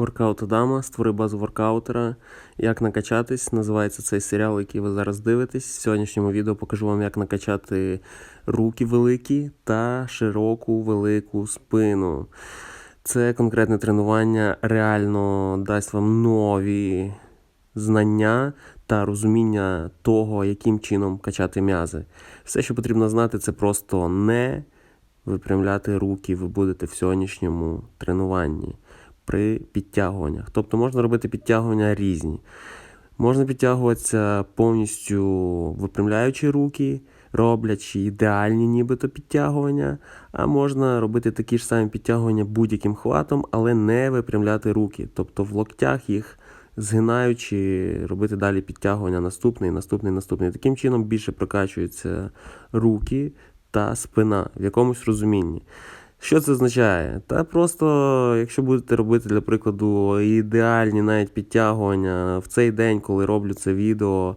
Воркаут Адама, створи базу воркаутера. Як накачатись, називається цей серіал, який ви зараз дивитесь. В сьогоднішньому відео покажу вам, як накачати руки великі та широку велику спину. Це конкретне тренування реально дасть вам нові знання та розуміння того, яким чином качати м'язи. Все, що потрібно знати, це просто не випрямляти руки ви будете в сьогоднішньому тренуванні при підтягуваннях. Тобто можна робити підтягування різні. Можна підтягуватися повністю випрямляючи руки, роблячи ідеальні нібито підтягування, а можна робити такі ж самі підтягування будь-яким хватом, але не випрямляти руки. Тобто в локтях їх згинаючи, робити далі підтягування наступний, наступний, наступний. Таким чином більше прокачуються руки та спина в якомусь розумінні. Що це означає? Та просто, якщо будете робити, для прикладу, ідеальні навіть підтягування в цей день, коли роблю це відео,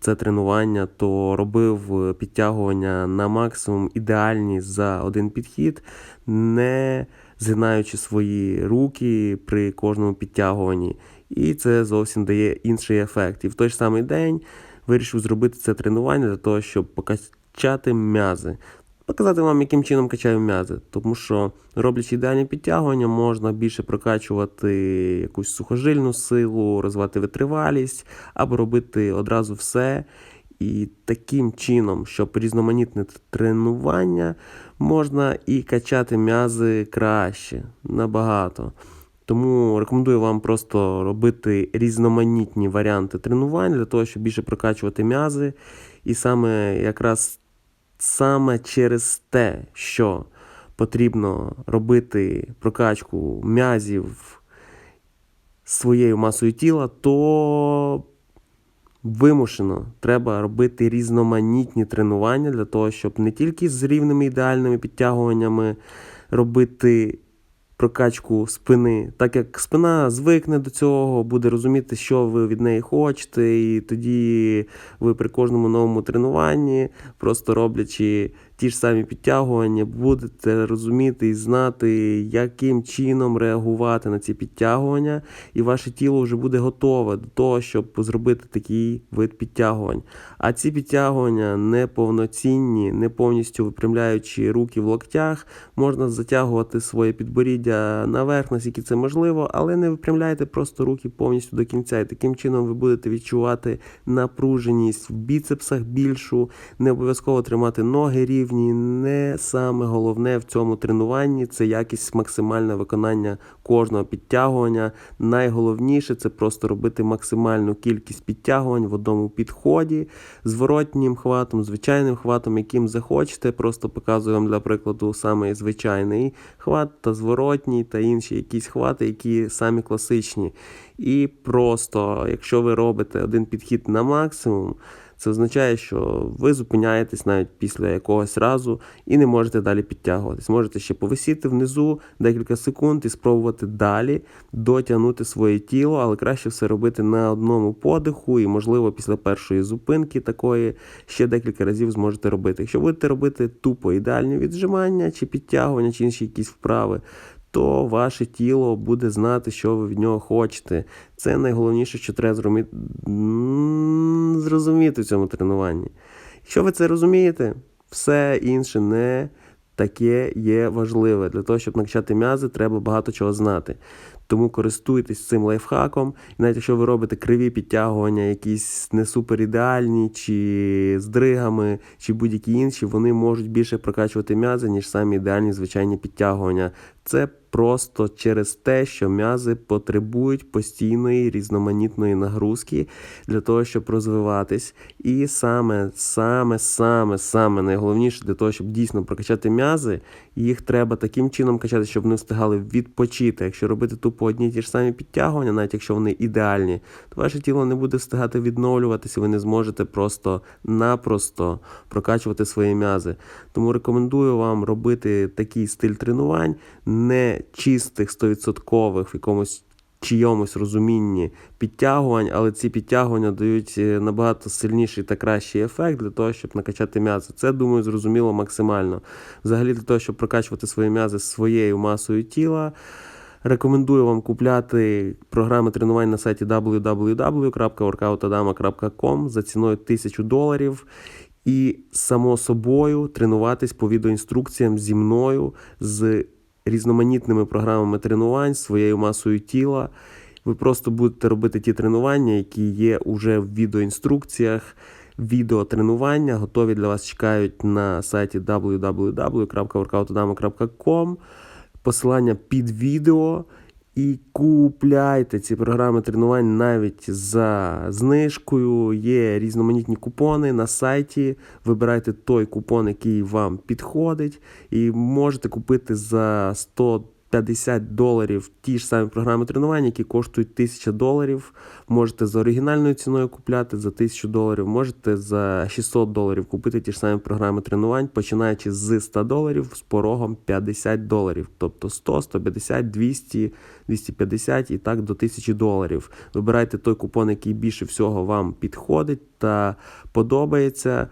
це тренування, то робив підтягування на максимум ідеальні за один підхід, не згинаючи свої руки при кожному підтягуванні. І це зовсім дає інший ефект. І в той ж самий день вирішив зробити це тренування для того, щоб покачати м'язи. Показати вам, яким чином качаю м'язи, тому що роблячи ідеальні підтягування, можна більше прокачувати якусь сухожильну силу, розвивати витривалість або робити одразу все. І таким чином, щоб різноманітне тренування, можна і качати м'язи краще, набагато. Тому рекомендую вам просто робити різноманітні варіанти тренувань для того, щоб більше прокачувати м'язи. І саме якраз саме через те, що потрібно робити прокачку м'язів своєю масою тіла, то вимушено треба робити різноманітні тренування для того, щоб не тільки з рівними ідеальними підтягуваннями робити прокачку спини, так як спина звикне до цього, буде розуміти, що ви від неї хочете, і тоді ви при кожному новому тренуванні, просто роблячи ті ж самі підтягування, будете розуміти і знати, яким чином реагувати на ці підтягування, і ваше тіло вже буде готове до того, щоб зробити такий вид підтягувань. А ці підтягування неповноцінні, не повністю випрямляючи руки в локтях, можна затягувати своє підборіддя наверх, наскільки це можливо, але не випрямляйте просто руки повністю до кінця. І таким чином ви будете відчувати напруженість в біцепсах більшу, не обов'язково тримати ноги рівні рівні. Не саме головне в цьому тренуванні це якість максимальне виконання кожного підтягування. Найголовніше це просто робити максимальну кількість підтягувань в одному підході, зворотнім хватом, звичайним хватом, яким захочете. Просто показую вам для прикладу саме звичайний хват та зворотній, та інші якісь хвати, які самі класичні. І просто, якщо ви робите один підхід на максимум. Це означає, що ви зупиняєтесь навіть після якогось разу і не можете далі підтягуватись. Можете ще повисіти внизу декілька секунд і спробувати далі дотягнути своє тіло, але краще все робити на одному подиху, і, можливо, після першої зупинки такої ще декілька разів зможете робити. Якщо будете робити тупо ідеальні віджимання чи підтягування, чи інші якісь вправи, то ваше тіло буде знати, що ви від нього хочете. Це найголовніше, що треба зрозуміти в цьому тренуванні. Якщо ви це розумієте, все інше не таке є важливе. Для того, щоб накачати м'язи, треба багато чого знати. Тому користуйтесь цим лайфхаком. І навіть якщо ви робите криві підтягування, якісь не супер ідеальні, чи з дригами, чи будь-які інші, вони можуть більше прокачувати м'язи, ніж самі ідеальні звичайні підтягування. Це просто через те, що м'язи потребують постійної різноманітної нагрузки для того, щоб розвиватись. І саме, саме, саме, саме найголовніше для того, щоб дійсно прокачати м'язи, їх треба таким чином качати, щоб вони встигали відпочити. Якщо робити тупо одні ті ж самі підтягування, навіть якщо вони ідеальні, то ваше тіло не буде встигати відновлюватися, ви не зможете просто-напросто прокачувати свої м'язи. Тому рекомендую вам робити такий стиль тренувань не чистих 100% в якомусь чийомусь розумінні підтягувань, але ці підтягування дають е, набагато сильніший та кращий ефект для того, щоб накачати м'язи. Це, думаю, зрозуміло максимально. Взагалі, для того, щоб прокачувати свої м'язи своєю масою тіла. Рекомендую вам купляти програми тренувань на сайті www.workoutadama.com за ціною 1000 доларів. І само собою тренуватись по відеоінструкціям зі мною з різноманітними програмами тренувань, своєю масою тіла. Ви просто будете робити ті тренування, які є уже в відеоінструкціях. Відеотренування готові для вас чекають на сайті www.workoutodamo.com. Посилання під відео. І купляйте ці програми тренувань навіть за знижкою. Є різноманітні купони на сайті. Вибирайте той купон, який вам підходить, і можете купити за 150 доларів ті ж самі програми тренувань, які коштують 1000 доларів. Можете за оригінальною ціною купляти за 1000 доларів, можете за 600 доларів купити ті ж самі програми тренувань, починаючи з 100 доларів з порогом 50 доларів. Тобто 100, 150, 200, 250 і так до 1000 доларів. Вибирайте той купон, який більше всього вам підходить та подобається.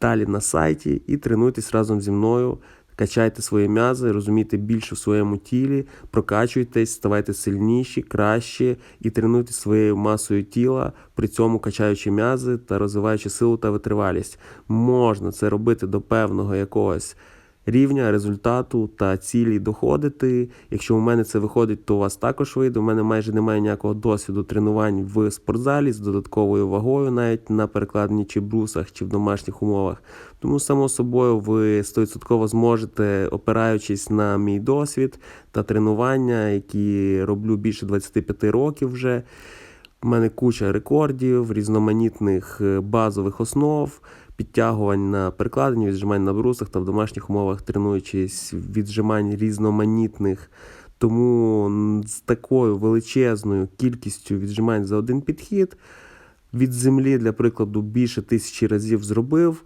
Далі на сайті і тренуйтесь разом зі мною. Качайте свої м'язи, розумійте більше в своєму тілі, прокачуйтесь, ставайте сильніші, кращі і тренуйте своєю масою тіла, при цьому качаючи м'язи та розвиваючи силу та витривалість. Можна це робити до певного якогось рівня, результату та цілі доходити. Якщо у мене це виходить, то у вас також вийде. У мене майже немає ніякого досвіду тренувань в спортзалі з додатковою вагою, навіть на перекладині чи брусах, чи в домашніх умовах. Тому, само собою, ви 100% зможете, опираючись на мій досвід та тренування, які роблю більше 25 років вже. У мене куча рекордів, різноманітних е, базових основ, підтягувань на перекладині, віджимань на брусах та в домашніх умовах тренуючись віджимань різноманітних. Тому з такою величезною кількістю віджимань за один підхід від землі, для прикладу, більше тисячі разів зробив.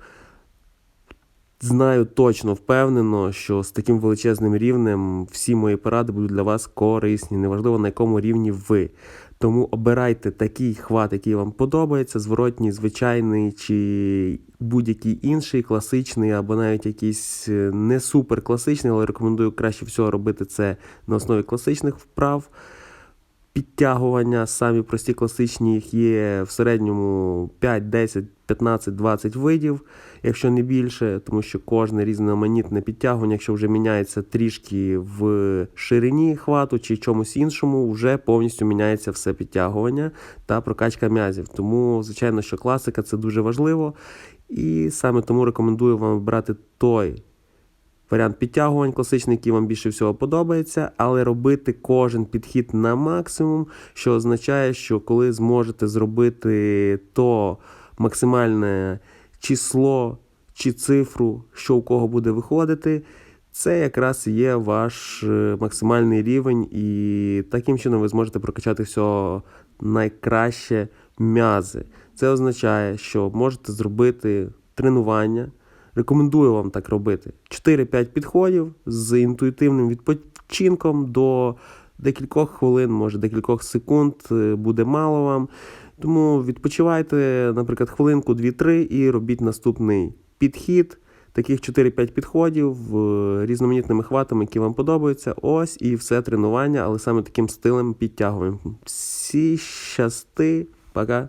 Знаю точно впевнено, що з таким величезним рівнем всі мої поради будуть для вас корисні, неважливо на якому рівні ви. Тому обирайте такий хват, який вам подобається, зворотній, звичайний чи будь-який інший, класичний, або навіть якийсь е, не супер класичний, але рекомендую краще всього робити це на основі класичних вправ. Підтягування, самі прості класичні, їх є в середньому 5, 10, 15, 20 видів, якщо не більше, тому що кожне різноманітне підтягування, якщо вже міняється трішки в ширині хвату чи чомусь іншому, вже повністю міняється все підтягування та прокачка м'язів. Тому, звичайно, що класика це дуже важливо. І саме тому рекомендую вам брати той варіант підтягувань класичний, який вам більше всього подобається, але робити кожен підхід на максимум, що означає, що коли зможете зробити то максимальне число чи цифру, що у кого буде виходити, це якраз є ваш е, максимальний рівень, і таким чином ви зможете прокачати всього найкраще м'язи. Це означає, що можете зробити тренування. Рекомендую вам так робити. 4-5 підходів з інтуїтивним відпочинком до декількох хвилин, може декількох секунд е, буде мало вам. Тому відпочивайте, наприклад, хвилинку, 2-3 і робіть наступний підхід. Таких 4-5 підходів е, різноманітними хватами, які вам подобаються. Ось і все тренування, але саме таким стилем підтягуємо. Всі щасти, пока.